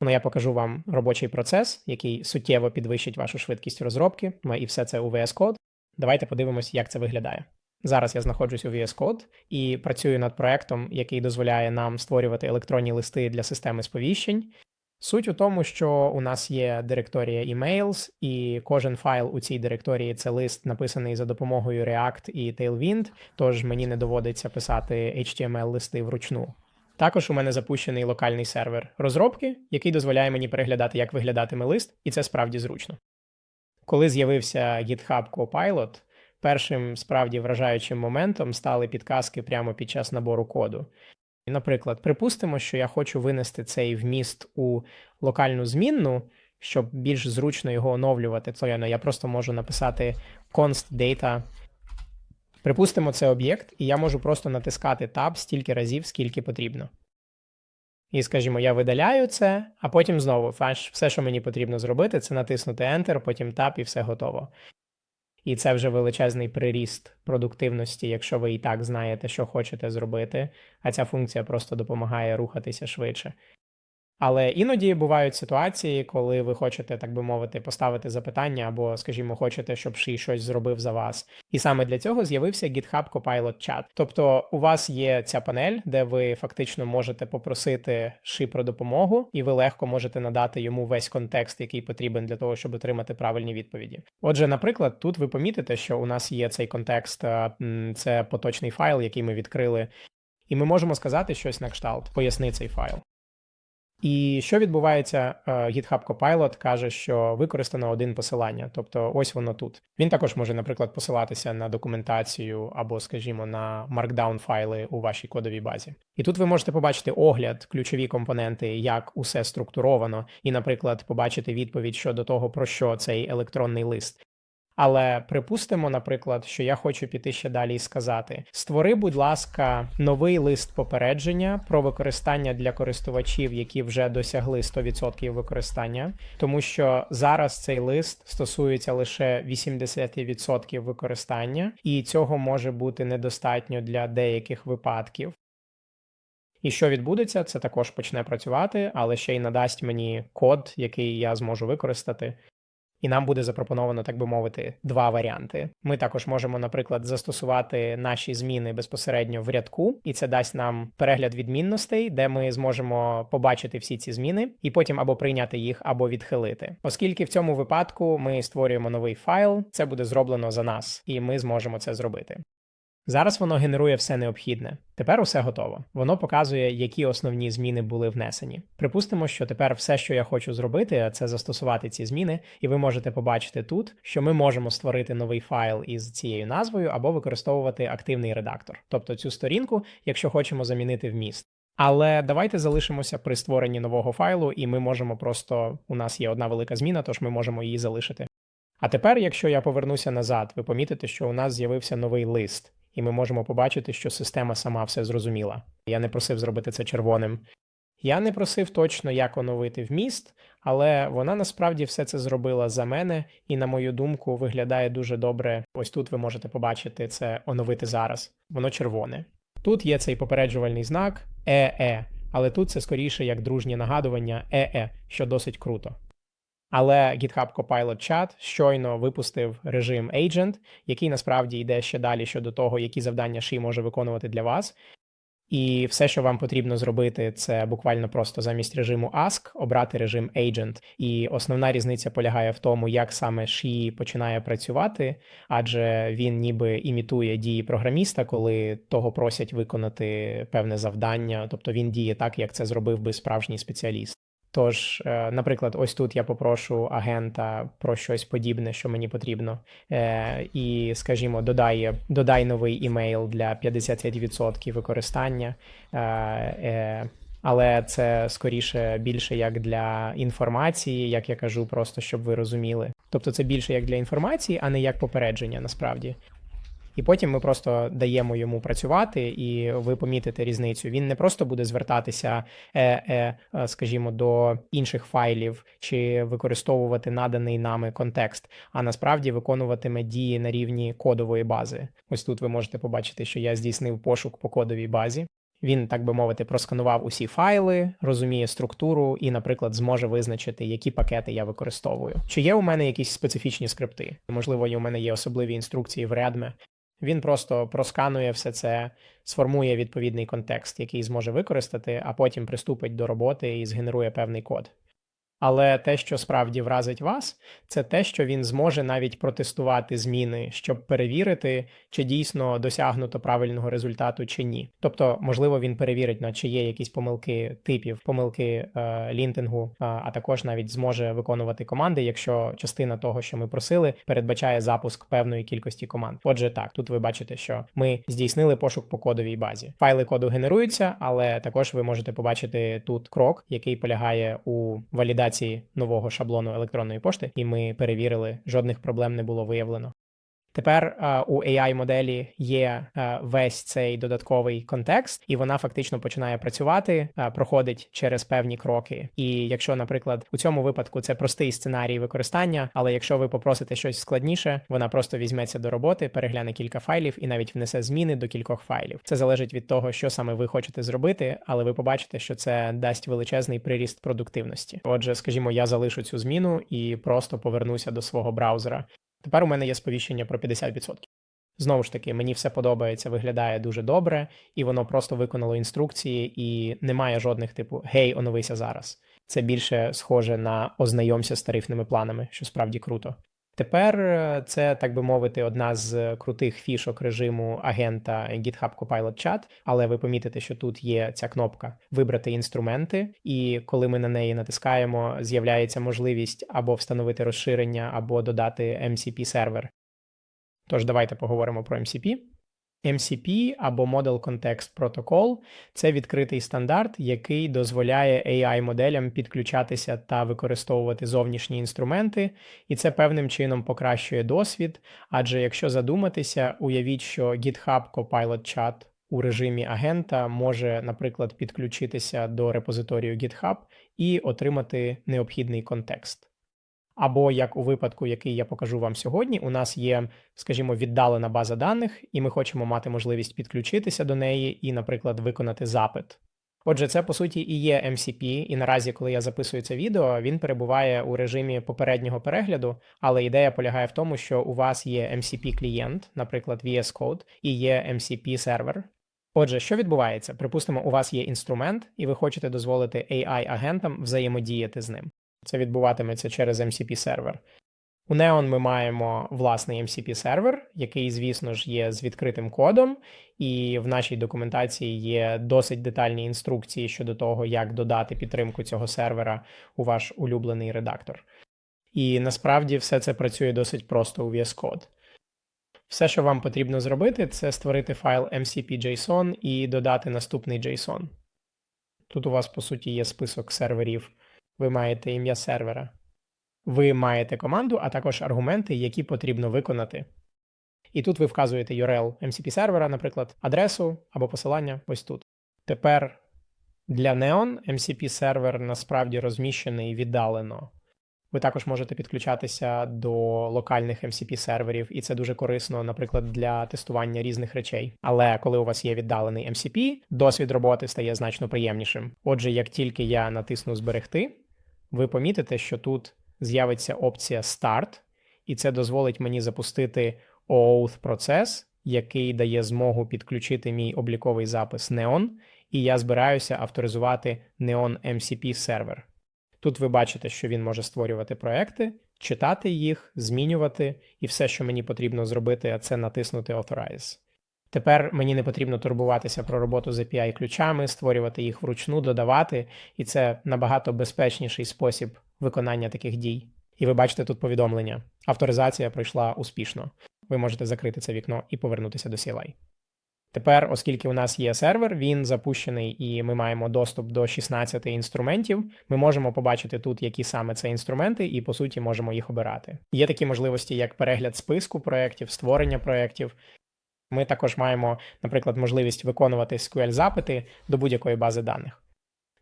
Ну, я покажу вам робочий процес, який суттєво підвищить вашу швидкість розробки, і все це у VS Code. Давайте подивимось, як це виглядає. Зараз я знаходжусь у VS Code і працюю над проектом, який дозволяє нам створювати електронні листи для системи сповіщень. Суть у тому, що у нас є директорія emails, і кожен файл у цій директорії це лист, написаний за допомогою React і Tailwind, тож мені не доводиться писати HTML-листи вручну. Також у мене запущений локальний сервер розробки, який дозволяє мені переглядати, як виглядатиме лист, і це справді зручно. Коли з'явився GitHub Copilot, першим справді вражаючим моментом стали підказки прямо під час набору коду. Наприклад, припустимо, що я хочу винести цей вміст у локальну змінну, щоб більш зручно його оновлювати. То я просто можу написати const data. Припустимо, це об'єкт, і я можу просто натискати Tab стільки разів, скільки потрібно. І, скажімо, я видаляю це, а потім знову все, що мені потрібно зробити, це натиснути Enter, потім Tab і все готово. І це вже величезний приріст продуктивності, якщо ви і так знаєте, що хочете зробити, а ця функція просто допомагає рухатися швидше. Але іноді бувають ситуації, коли ви хочете, так би мовити, поставити запитання, або, скажімо, хочете, щоб Ші щось зробив за вас. І саме для цього з'явився GitHub Copilot Chat. Тобто у вас є ця панель, де ви фактично можете попросити Ші про допомогу, і ви легко можете надати йому весь контекст, який потрібен для того, щоб отримати правильні відповіді. Отже, наприклад, тут ви помітите, що у нас є цей контекст, це поточний файл, який ми відкрили. І ми можемо сказати щось на кшталт, поясни цей файл. І що відбувається? Е, GitHub Copilot каже, що використано один посилання, тобто ось воно тут. Він також може, наприклад, посилатися на документацію або, скажімо, на markdown файли у вашій кодовій базі. І тут ви можете побачити огляд, ключові компоненти, як усе структуровано, і, наприклад, побачити відповідь щодо того, про що цей електронний лист. Але припустимо, наприклад, що я хочу піти ще далі і сказати: створи, будь ласка, новий лист попередження про використання для користувачів, які вже досягли 100% використання, тому що зараз цей лист стосується лише 80% використання, і цього може бути недостатньо для деяких випадків. І що відбудеться, це також почне працювати, але ще й надасть мені код, який я зможу використати. І нам буде запропоновано, так би мовити, два варіанти. Ми також можемо, наприклад, застосувати наші зміни безпосередньо в рядку, і це дасть нам перегляд відмінностей, де ми зможемо побачити всі ці зміни, і потім або прийняти їх, або відхилити. Оскільки в цьому випадку ми створюємо новий файл, це буде зроблено за нас, і ми зможемо це зробити. Зараз воно генерує все необхідне. Тепер усе готово. Воно показує, які основні зміни були внесені. Припустимо, що тепер все, що я хочу зробити, це застосувати ці зміни, і ви можете побачити тут, що ми можемо створити новий файл із цією назвою або використовувати активний редактор, тобто цю сторінку, якщо хочемо замінити вміст. Але давайте залишимося при створенні нового файлу, і ми можемо просто у нас є одна велика зміна, тож ми можемо її залишити. А тепер, якщо я повернуся назад, ви помітите, що у нас з'явився новий лист і ми можемо побачити, що система сама все зрозуміла. Я не просив зробити це червоним. Я не просив точно, як оновити вміст, але вона насправді все це зробила за мене, і, на мою думку, виглядає дуже добре. Ось тут ви можете побачити це оновити зараз. Воно червоне. Тут є цей попереджувальний знак ЕЕ, але тут це скоріше як дружнє нагадування ЕЕ, що досить круто. Але GitHub Copilot Chat щойно випустив режим Agent, який насправді йде ще далі щодо того, які завдання Ші може виконувати для вас. І все, що вам потрібно зробити, це буквально просто замість режиму Ask обрати режим Agent. І основна різниця полягає в тому, як саме Ші починає працювати, адже він ніби імітує дії програміста, коли того просять виконати певне завдання, тобто він діє так, як це зробив би справжній спеціаліст. Тож, е, наприклад, ось тут я попрошу агента про щось подібне, що мені потрібно, е, і, скажімо, додай, додай новий імейл для 55% використання. Е, але це скоріше більше як для інформації, як я кажу, просто щоб ви розуміли. Тобто це більше як для інформації, а не як попередження насправді. І потім ми просто даємо йому працювати, і ви помітите різницю. Він не просто буде звертатися, е, е, е, скажімо, до інших файлів чи використовувати наданий нами контекст, а насправді виконуватиме дії на рівні кодової бази. Ось тут ви можете побачити, що я здійснив пошук по кодовій базі. Він, так би мовити, просканував усі файли, розуміє структуру і, наприклад, зможе визначити, які пакети я використовую. Чи є у мене якісь специфічні скрипти? Можливо, і у мене є особливі інструкції в Redme. Він просто просканує все це, сформує відповідний контекст, який зможе використати, а потім приступить до роботи і згенерує певний код. Але те, що справді вразить вас, це те, що він зможе навіть протестувати зміни, щоб перевірити, чи дійсно досягнуто правильного результату чи ні. Тобто, можливо, він перевірить, на чи є якісь помилки типів, помилки е, лінтингу, а, а також навіть зможе виконувати команди, якщо частина того, що ми просили, передбачає запуск певної кількості команд. Отже, так, тут ви бачите, що ми здійснили пошук по кодовій базі. Файли коду генеруються, але також ви можете побачити тут крок, який полягає у валідації нового шаблону електронної пошти, і ми перевірили, жодних проблем не було виявлено. Тепер е, у AI моделі є е, весь цей додатковий контекст, і вона фактично починає працювати, е, проходить через певні кроки. І якщо, наприклад, у цьому випадку це простий сценарій використання, але якщо ви попросите щось складніше, вона просто візьметься до роботи, перегляне кілька файлів і навіть внесе зміни до кількох файлів. Це залежить від того, що саме ви хочете зробити, але ви побачите, що це дасть величезний приріст продуктивності. Отже, скажімо, я залишу цю зміну і просто повернуся до свого браузера. Тепер у мене є сповіщення про 50%. Знову ж таки, мені все подобається, виглядає дуже добре, і воно просто виконало інструкції, і немає жодних типу Гей, оновися зараз. Це більше схоже на ознайомся з тарифними планами, що справді круто. Тепер е, це, так би мовити, одна з крутих фішок режиму агента GitHub Copilot Chat, але ви помітите, що тут є ця кнопка вибрати інструменти, і коли ми на неї натискаємо, з'являється можливість або встановити розширення, або додати MCP сервер. Тож давайте поговоримо про MCP. MCP або Model Context Protocol – це відкритий стандарт, який дозволяє AI-моделям підключатися та використовувати зовнішні інструменти, і це певним чином покращує досвід. Адже якщо задуматися, уявіть, що GitHub Copilot Chat у режимі агента може, наприклад, підключитися до репозиторію GitHub і отримати необхідний контекст. Або як у випадку, який я покажу вам сьогодні, у нас є, скажімо, віддалена база даних, і ми хочемо мати можливість підключитися до неї і, наприклад, виконати запит. Отже, це по суті і є MCP, і наразі, коли я записую це відео, він перебуває у режимі попереднього перегляду, але ідея полягає в тому, що у вас є MCP клієнт, наприклад, VS Code, і є MCP сервер. Отже, що відбувається? Припустимо, у вас є інструмент, і ви хочете дозволити AI-агентам взаємодіяти з ним. Це відбуватиметься через MCP сервер. У Neon ми маємо власний MCP сервер, який, звісно ж, є з відкритим кодом, і в нашій документації є досить детальні інструкції щодо того, як додати підтримку цього сервера у ваш улюблений редактор. І насправді все це працює досить просто у VS Code. Все, що вам потрібно зробити, це створити файл MCP.json і додати наступний JSON. Тут у вас, по суті, є список серверів ви маєте ім'я сервера. Ви маєте команду, а також аргументи, які потрібно виконати. І тут ви вказуєте URL MCP сервера, наприклад, адресу або посилання ось тут. Тепер для Neon MCP сервер насправді розміщений віддалено. Ви також можете підключатися до локальних MCP серверів, і це дуже корисно, наприклад, для тестування різних речей. Але коли у вас є віддалений MCP, досвід роботи стає значно приємнішим. Отже, як тільки я натисну зберегти, ви помітите, що тут з'явиться опція Start, і це дозволить мені запустити OAuth процес, який дає змогу підключити мій обліковий запис Neon, і я збираюся авторизувати Neon MCP сервер. Тут ви бачите, що він може створювати проекти, читати їх, змінювати, і все, що мені потрібно зробити, це натиснути Authorize. Тепер мені не потрібно турбуватися про роботу з API ключами, створювати їх вручну, додавати, і це набагато безпечніший спосіб виконання таких дій. І ви бачите тут повідомлення. Авторизація пройшла успішно. Ви можете закрити це вікно і повернутися до CLI. Тепер, оскільки у нас є сервер, він запущений і ми маємо доступ до 16 інструментів, ми можемо побачити тут, які саме це інструменти, і по суті можемо їх обирати. Є такі можливості, як перегляд списку проєктів, створення проєктів, ми також маємо, наприклад, можливість виконувати SQL-запити до будь-якої бази даних.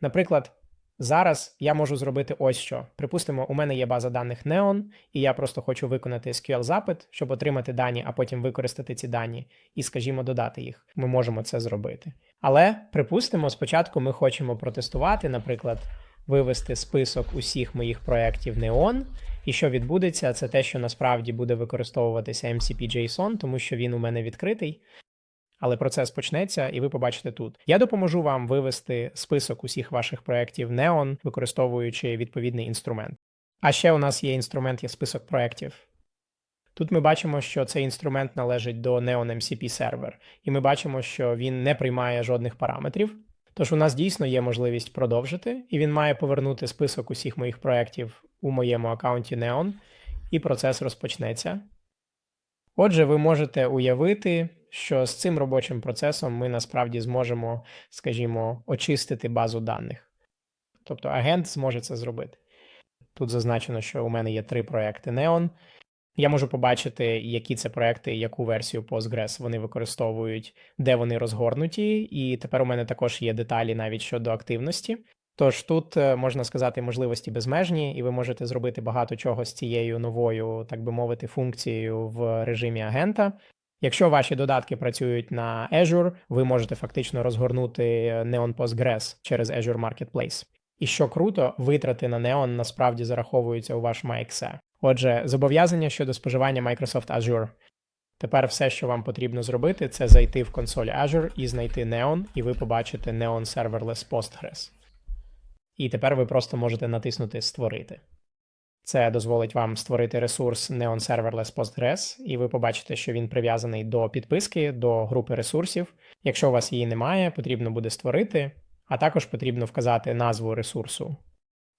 Наприклад, Зараз я можу зробити ось що. Припустимо, у мене є база даних Neon, і я просто хочу виконати SQL запит, щоб отримати дані, а потім використати ці дані і, скажімо, додати їх. Ми можемо це зробити. Але припустимо, спочатку ми хочемо протестувати, наприклад, вивести список усіх моїх проєктів Neon. І що відбудеться, це те, що насправді буде використовуватися MCP JSON, тому що він у мене відкритий. Але процес почнеться, і ви побачите тут. Я допоможу вам вивести список усіх ваших проєктів Neon, використовуючи відповідний інструмент. А ще у нас є інструмент, є список проєктів. Тут ми бачимо, що цей інструмент належить до Neon MCP Server, і ми бачимо, що він не приймає жодних параметрів. Тож у нас дійсно є можливість продовжити, і він має повернути список усіх моїх проєктів у моєму аккаунті Neon, і процес розпочнеться. Отже, ви можете уявити, що з цим робочим процесом ми насправді зможемо, скажімо, очистити базу даних. Тобто агент зможе це зробити. Тут зазначено, що у мене є три проекти Neon. Я можу побачити, які це проекти, яку версію Postgres вони використовують, де вони розгорнуті, і тепер у мене також є деталі навіть щодо активності. Тож тут е, можна сказати можливості безмежні, і ви можете зробити багато чого з цією новою, так би мовити, функцією в режимі агента. Якщо ваші додатки працюють на Azure, ви можете фактично розгорнути Neon Postgres через Azure Marketplace. І що круто, витрати на Neon насправді зараховуються у ваш MyXE. Отже, зобов'язання щодо споживання Microsoft Azure. Тепер все, що вам потрібно зробити, це зайти в консоль Azure і знайти Neon, і ви побачите Neon Serverless Postgres. І тепер ви просто можете натиснути Створити. Це дозволить вам створити ресурс Neon Serverless Postgres, і ви побачите, що він прив'язаний до підписки, до групи ресурсів. Якщо у вас її немає, потрібно буде створити, а також потрібно вказати назву ресурсу.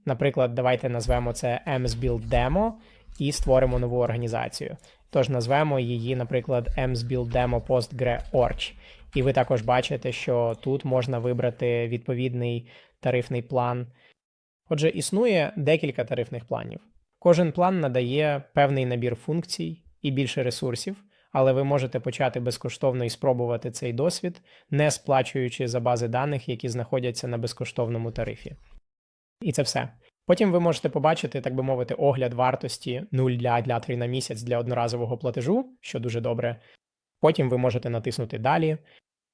Наприклад, давайте назвемо це MSBuild Demo і створимо нову організацію. Тож назвемо її, наприклад, MSBuild Demo Postgre.org. І ви також бачите, що тут можна вибрати відповідний тарифний план. Отже, існує декілька тарифних планів. Кожен план надає певний набір функцій і більше ресурсів, але ви можете почати безкоштовно і спробувати цей досвід, не сплачуючи за бази даних, які знаходяться на безкоштовному тарифі. І це все. Потім ви можете побачити, так би мовити, огляд вартості 0 для для 3 на місяць для одноразового платежу, що дуже добре. Потім ви можете натиснути Далі.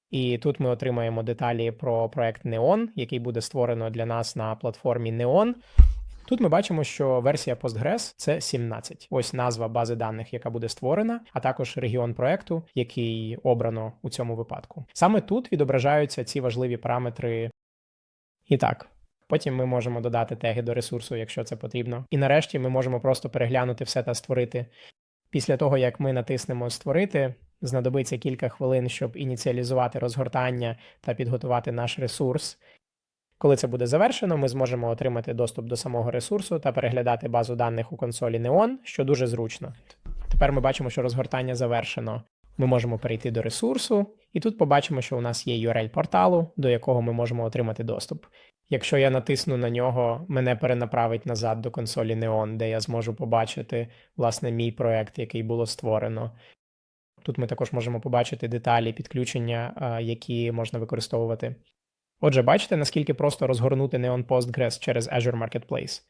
І тут ми отримаємо деталі про проект Neon, який буде створено для нас на платформі Neon. Тут ми бачимо, що версія Postgres це 17. Ось назва бази даних, яка буде створена, а також регіон проекту, який обрано у цьому випадку. Саме тут відображаються ці важливі параметри. І так. Потім ми можемо додати теги до ресурсу, якщо це потрібно. І нарешті ми можемо просто переглянути все та створити. Після того, як ми натиснемо Створити, знадобиться кілька хвилин, щоб ініціалізувати розгортання та підготувати наш ресурс. Коли це буде завершено, ми зможемо отримати доступ до самого ресурсу та переглядати базу даних у консолі Neon, що дуже зручно. Тепер ми бачимо, що розгортання завершено. Ми можемо перейти до ресурсу, і тут побачимо, що у нас є URL порталу, до якого ми можемо отримати доступ. Якщо я натисну на нього, мене перенаправить назад до консолі Neon, де я зможу побачити власне мій проект, який було створено. Тут ми також можемо побачити деталі підключення, які можна використовувати. Отже, бачите, наскільки просто розгорнути Neon Postgres через Azure Marketplace.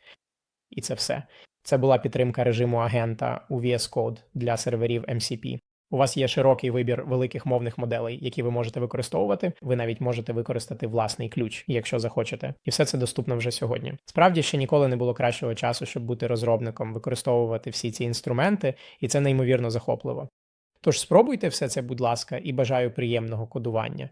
І це все. Це була підтримка режиму агента у VS Code для серверів MCP. У вас є широкий вибір великих мовних моделей, які ви можете використовувати. Ви навіть можете використати власний ключ, якщо захочете, і все це доступно вже сьогодні. Справді ще ніколи не було кращого часу, щоб бути розробником, використовувати всі ці інструменти, і це неймовірно захопливо. Тож спробуйте все це, будь ласка, і бажаю приємного кодування.